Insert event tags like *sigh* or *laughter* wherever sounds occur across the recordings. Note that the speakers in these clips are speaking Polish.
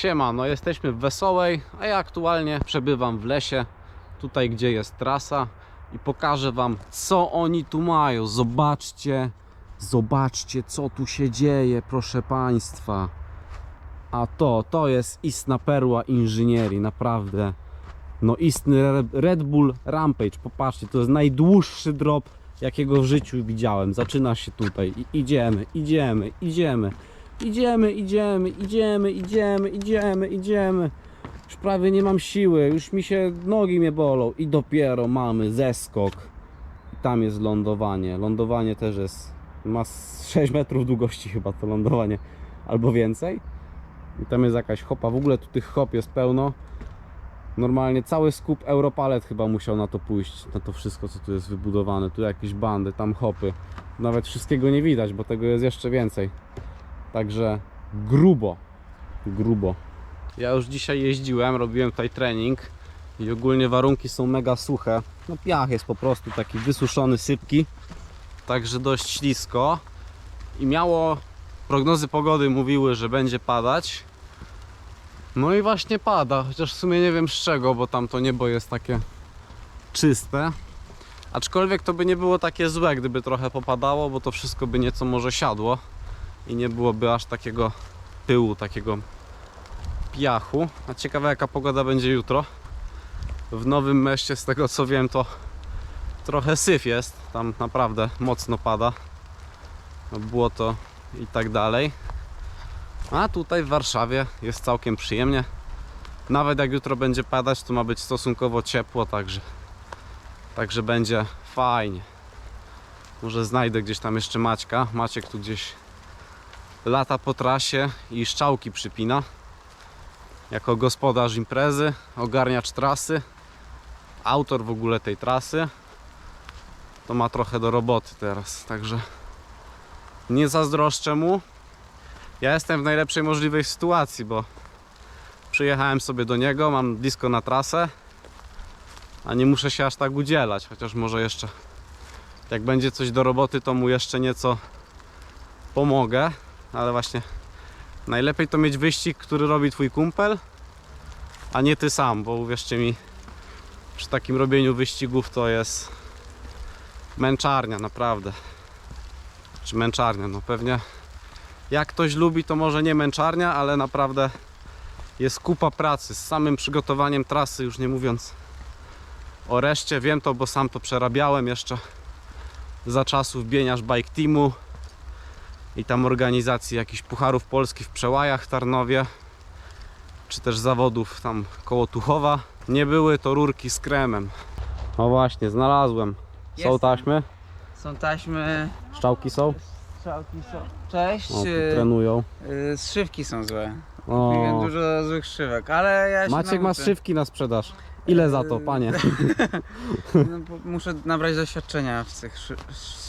Siema, no jesteśmy w Wesołej, a ja aktualnie przebywam w lesie, tutaj gdzie jest trasa i pokażę wam co oni tu mają. Zobaczcie, zobaczcie co tu się dzieje, proszę państwa. A to, to jest istna perła inżynierii, naprawdę. No istny Re- Red Bull Rampage, popatrzcie, to jest najdłuższy drop jakiego w życiu widziałem. Zaczyna się tutaj i idziemy, idziemy, idziemy. Idziemy, idziemy, idziemy, idziemy, idziemy, idziemy. Już prawie nie mam siły, już mi się nogi mnie bolą i dopiero mamy zeskok. Tam jest lądowanie. Lądowanie też jest, ma z 6 metrów długości chyba to lądowanie, albo więcej. I tam jest jakaś hopa, w ogóle tu tych hop jest pełno. Normalnie cały skup Europalet chyba musiał na to pójść, na to wszystko co tu jest wybudowane. Tu jakieś bandy, tam hopy. Nawet wszystkiego nie widać, bo tego jest jeszcze więcej. Także grubo, grubo. Ja już dzisiaj jeździłem, robiłem tutaj trening i ogólnie warunki są mega suche. No piach jest po prostu taki wysuszony, sypki, także dość ślisko. I miało, prognozy pogody mówiły, że będzie padać. No i właśnie pada, chociaż w sumie nie wiem z czego, bo tam to niebo jest takie czyste. Aczkolwiek to by nie było takie złe, gdyby trochę popadało, bo to wszystko by nieco może siadło i nie byłoby aż takiego pyłu, takiego piachu. A ciekawe jaka pogoda będzie jutro. W Nowym Mieście z tego co wiem to trochę syf jest, tam naprawdę mocno pada. No, Błoto i tak dalej. A tutaj w Warszawie jest całkiem przyjemnie. Nawet jak jutro będzie padać, to ma być stosunkowo ciepło, także także będzie fajnie. Może znajdę gdzieś tam jeszcze Maćka. Maciek tu gdzieś lata po trasie i szczałki przypina. Jako gospodarz imprezy, ogarniacz trasy, autor w ogóle tej trasy, to ma trochę do roboty teraz, także nie zazdroszczę mu. Ja jestem w najlepszej możliwej sytuacji, bo przyjechałem sobie do niego, mam blisko na trasę, a nie muszę się aż tak udzielać, chociaż może jeszcze jak będzie coś do roboty, to mu jeszcze nieco pomogę ale właśnie najlepiej to mieć wyścig, który robi twój kumpel, a nie ty sam, bo uwierzcie mi, przy takim robieniu wyścigów to jest męczarnia, naprawdę. Czy męczarnia, no pewnie jak ktoś lubi, to może nie męczarnia, ale naprawdę jest kupa pracy z samym przygotowaniem trasy, już nie mówiąc o reszcie. Wiem to, bo sam to przerabiałem jeszcze za czasów bieniasz bike teamu i tam organizacji jakichś pucharów polskich w Przełajach, Tarnowie czy też zawodów tam koło Tuchowa nie były to rurki z kremem o właśnie, znalazłem są Jestem. taśmy, Są taśmy, szczałki są strzałki są. Cześć. o, tu y, trenują y, Zszywki są złe. o, dużo złych szywek, ale ja się Maciek ma nauczę. szywki na sprzedaż ile za to, panie? *laughs* No, bo muszę nabrać doświadczenia w tych szy,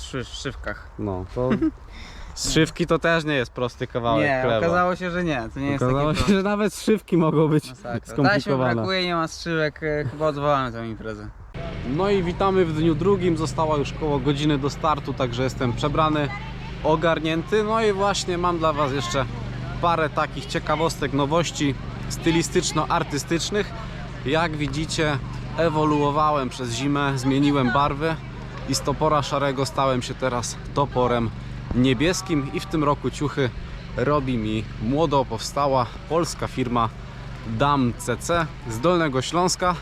szy, szywkach. no to *laughs* zszywki to też nie jest prosty kawałek Nie, chleba okazało się, że nie. To nie jest Okazało się, że nawet zszywki mogą być Masakra. Taśmy skomplikowane brakuje, nie ma strzywek, y, chyba odwołałem tę imprezę. No i witamy w dniu drugim. Została już koło godziny do startu, także jestem przebrany, ogarnięty. No i właśnie mam dla Was jeszcze parę takich ciekawostek, nowości stylistyczno-artystycznych. Jak widzicie, ewoluowałem przez zimę, zmieniłem barwy i z topora szarego stałem się teraz toporem niebieskim i w tym roku ciuchy robi mi młodo powstała polska firma Dam CC z Dolnego Śląska.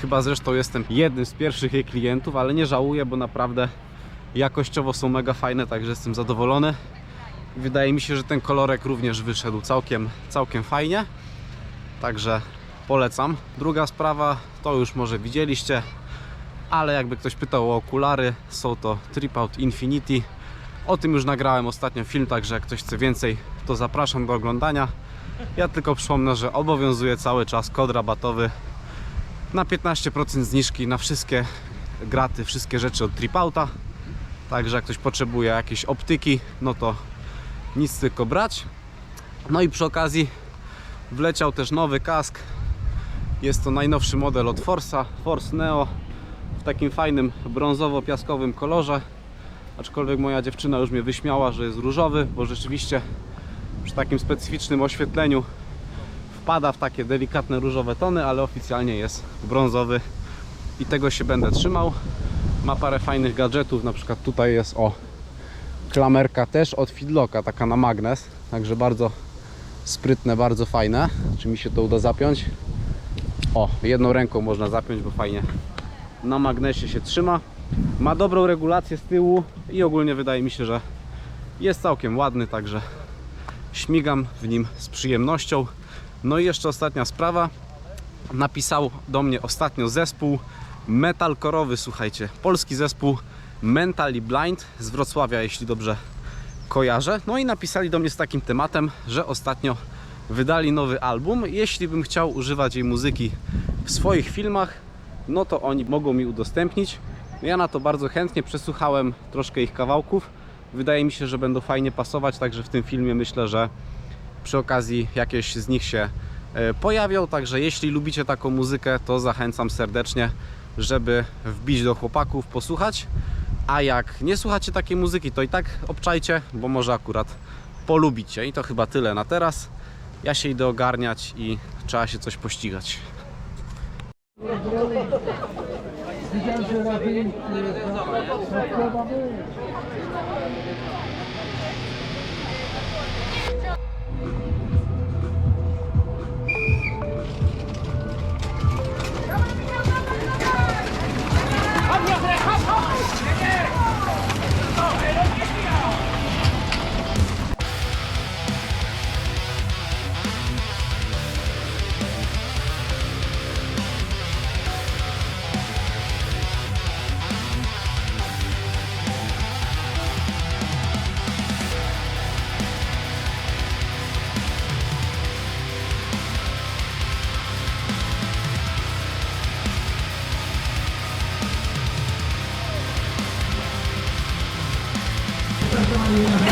Chyba zresztą jestem jednym z pierwszych jej klientów, ale nie żałuję, bo naprawdę jakościowo są mega fajne, także jestem zadowolony. Wydaje mi się, że ten kolorek również wyszedł całkiem, całkiem fajnie. Także polecam. Druga sprawa, to już może widzieliście, ale jakby ktoś pytał o okulary, są to Trip Out Infinity. O tym już nagrałem ostatnio film, także jak ktoś chce więcej, to zapraszam do oglądania. Ja tylko przypomnę, że obowiązuje cały czas kod rabatowy na 15% zniżki na wszystkie graty, wszystkie rzeczy od Tripauta. Także jak ktoś potrzebuje jakiejś optyki, no to nic tylko brać. No i przy okazji wleciał też nowy kask. Jest to najnowszy model od Forsa, Force Neo w takim fajnym brązowo-piaskowym kolorze. Aczkolwiek moja dziewczyna już mnie wyśmiała, że jest różowy, bo rzeczywiście przy takim specyficznym oświetleniu wpada w takie delikatne różowe tony, ale oficjalnie jest brązowy i tego się będę trzymał. Ma parę fajnych gadżetów, na przykład tutaj jest o klamerka też od Fidlocka, taka na magnes, także bardzo sprytne, bardzo fajne. Czy mi się to uda zapiąć? O, jedną ręką można zapiąć, bo fajnie na magnesie się trzyma. Ma dobrą regulację z tyłu i ogólnie wydaje mi się, że jest całkiem ładny, także śmigam w nim z przyjemnością. No i jeszcze ostatnia sprawa. Napisał do mnie ostatnio zespół metalkorowy, słuchajcie, polski zespół Mentally Blind z Wrocławia, jeśli dobrze kojarzę. No i napisali do mnie z takim tematem, że ostatnio wydali nowy album. Jeśli bym chciał używać jej muzyki w swoich filmach, no to oni mogą mi udostępnić. Ja na to bardzo chętnie przesłuchałem troszkę ich kawałków. Wydaje mi się, że będą fajnie pasować, także w tym filmie myślę, że przy okazji jakieś z nich się e, pojawią. Także jeśli lubicie taką muzykę, to zachęcam serdecznie, żeby wbić do chłopaków, posłuchać. A jak nie słuchacie takiej muzyki, to i tak obczajcie, bo może akurat polubicie. I to chyba tyle na teraz. Ja się idę ogarniać i trzeba się coś pościgać. Güzel söyle. Sakla babı. Yeah.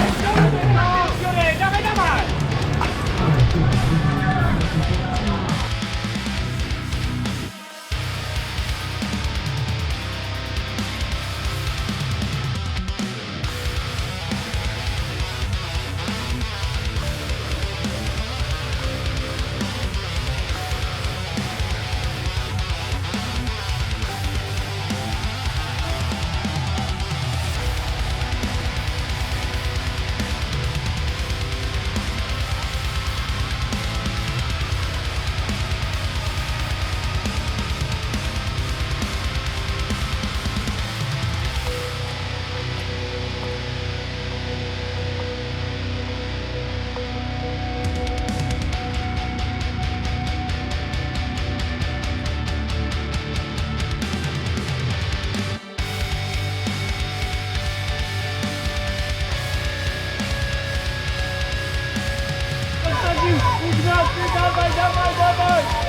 final, final, vai já vai já vai!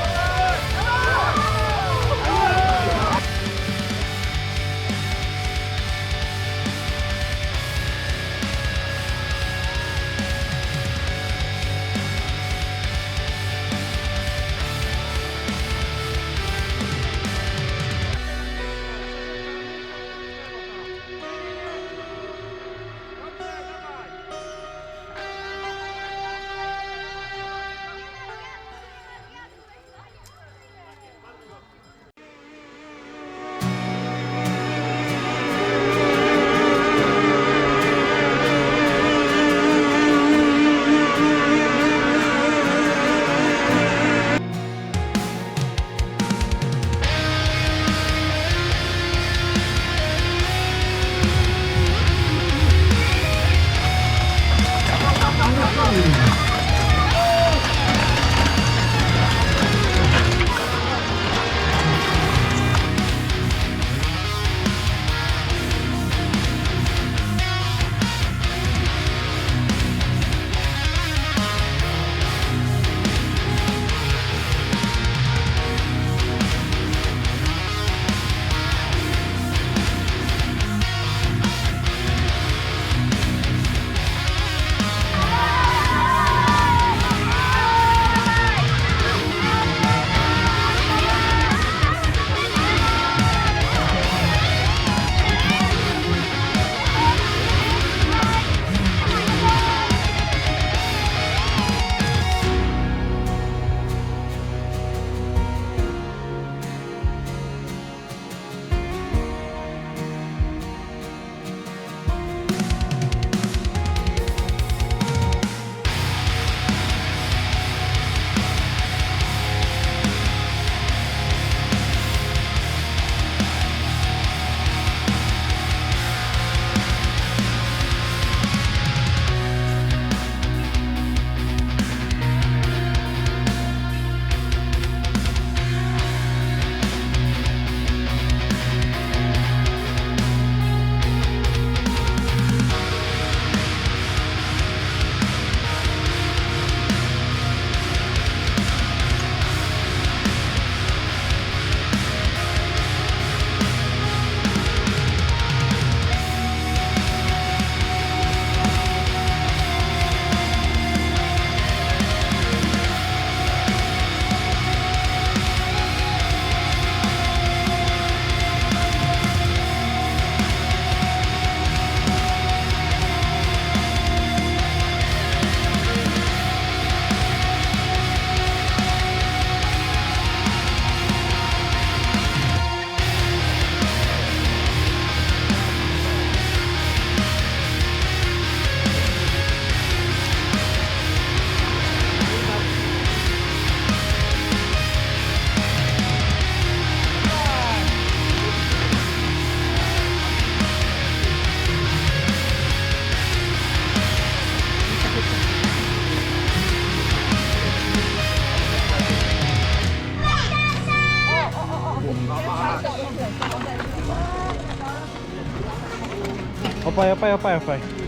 빨리 빨리 빨리 빨리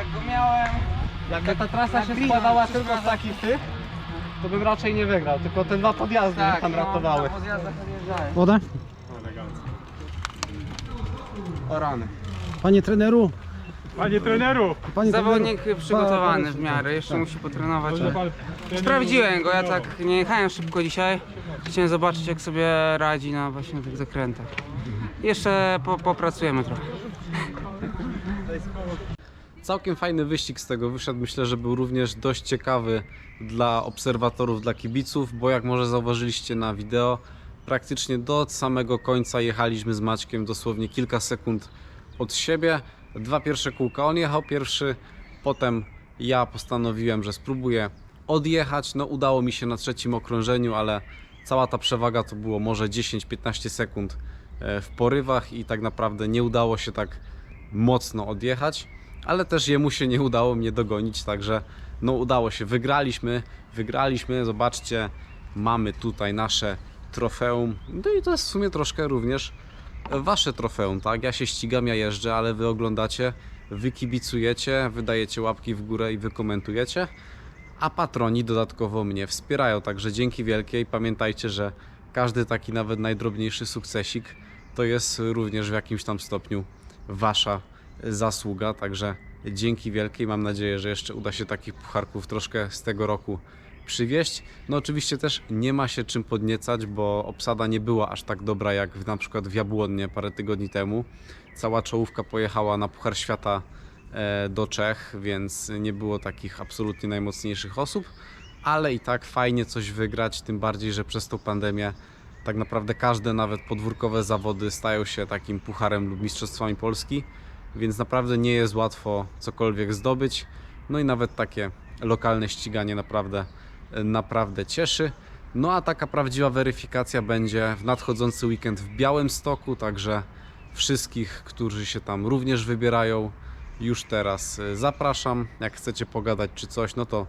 tak go miałem. Jakby ta trasa się składała tylko z takich tych, to bym raczej nie wygrał, tylko te dwa podjazdy mnie tam no, ratowały. na podjazdach odjeżdżałem. Wodę? O rany. Panie treneru, Panie treneru! panie Zawodnik treneru. przygotowany w miarę, jeszcze tak. musi potrenować. Ale- Sprawdziłem go, ja tak nie jechałem szybko dzisiaj. Chciałem zobaczyć jak sobie radzi na właśnie tych zakrętach. Jeszcze po, popracujemy trochę. Całkiem fajny wyścig z tego wyszedł. Myślę, że był również dość ciekawy dla obserwatorów, dla kibiców, bo jak może zauważyliście na wideo, praktycznie do samego końca jechaliśmy z Maćkiem dosłownie kilka sekund od siebie. Dwa pierwsze kółka on jechał pierwszy, potem ja postanowiłem, że spróbuję odjechać. No udało mi się na trzecim okrążeniu, ale cała ta przewaga to było może 10-15 sekund e, w porywach i tak naprawdę nie udało się tak mocno odjechać, ale też jemu się nie udało mnie dogonić, także no udało się, wygraliśmy, wygraliśmy, zobaczcie, mamy tutaj nasze trofeum, no i to jest w sumie troszkę również wasze trofeum, tak? Ja się ścigam, ja jeżdżę, ale wy oglądacie, wy kibicujecie, wydajecie łapki w górę i wy komentujecie, a patroni dodatkowo mnie wspierają, także dzięki wielkie i pamiętajcie, że każdy taki nawet najdrobniejszy sukcesik to jest również w jakimś tam stopniu wasza zasługa, także dzięki wielkiej. Mam nadzieję, że jeszcze uda się takich pucharków troszkę z tego roku przywieźć. No oczywiście też nie ma się czym podniecać, bo obsada nie była aż tak dobra jak w, na przykład w Jabłonnie parę tygodni temu. Cała czołówka pojechała na Puchar Świata e, do Czech, więc nie było takich absolutnie najmocniejszych osób, ale i tak fajnie coś wygrać, tym bardziej, że przez tą pandemię tak naprawdę każde nawet podwórkowe zawody stają się takim pucharem lub mistrzostwami Polski, więc naprawdę nie jest łatwo cokolwiek zdobyć. No i nawet takie lokalne ściganie naprawdę, naprawdę cieszy. No a taka prawdziwa weryfikacja będzie w nadchodzący weekend w Białymstoku, także wszystkich, którzy się tam również wybierają, już teraz e, zapraszam. Jak chcecie pogadać czy coś, no to,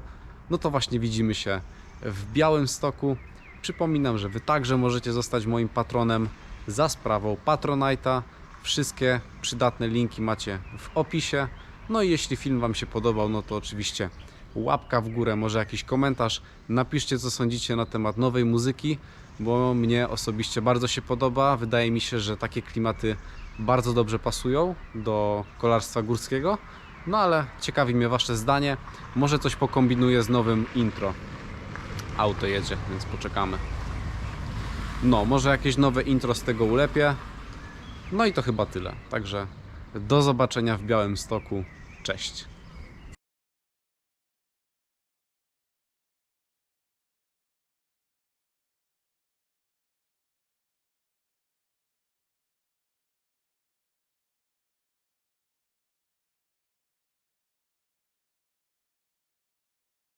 no to właśnie widzimy się w Białymstoku. Przypominam, że Wy także możecie zostać moim patronem za sprawą Patronite'a. Wszystkie przydatne linki macie w opisie. No i jeśli film Wam się podobał, no to oczywiście łapka w górę, może jakiś komentarz. Napiszcie, co sądzicie na temat nowej muzyki, bo mnie osobiście bardzo się podoba. Wydaje mi się, że takie klimaty bardzo dobrze pasują do kolarstwa górskiego. No ale ciekawi mnie Wasze zdanie. Może coś pokombinuję z nowym intro. Auto jedzie, więc poczekamy. No, może jakieś nowe intro z tego ulepię. No i to chyba tyle. Także do zobaczenia w Białym Stoku. Cześć.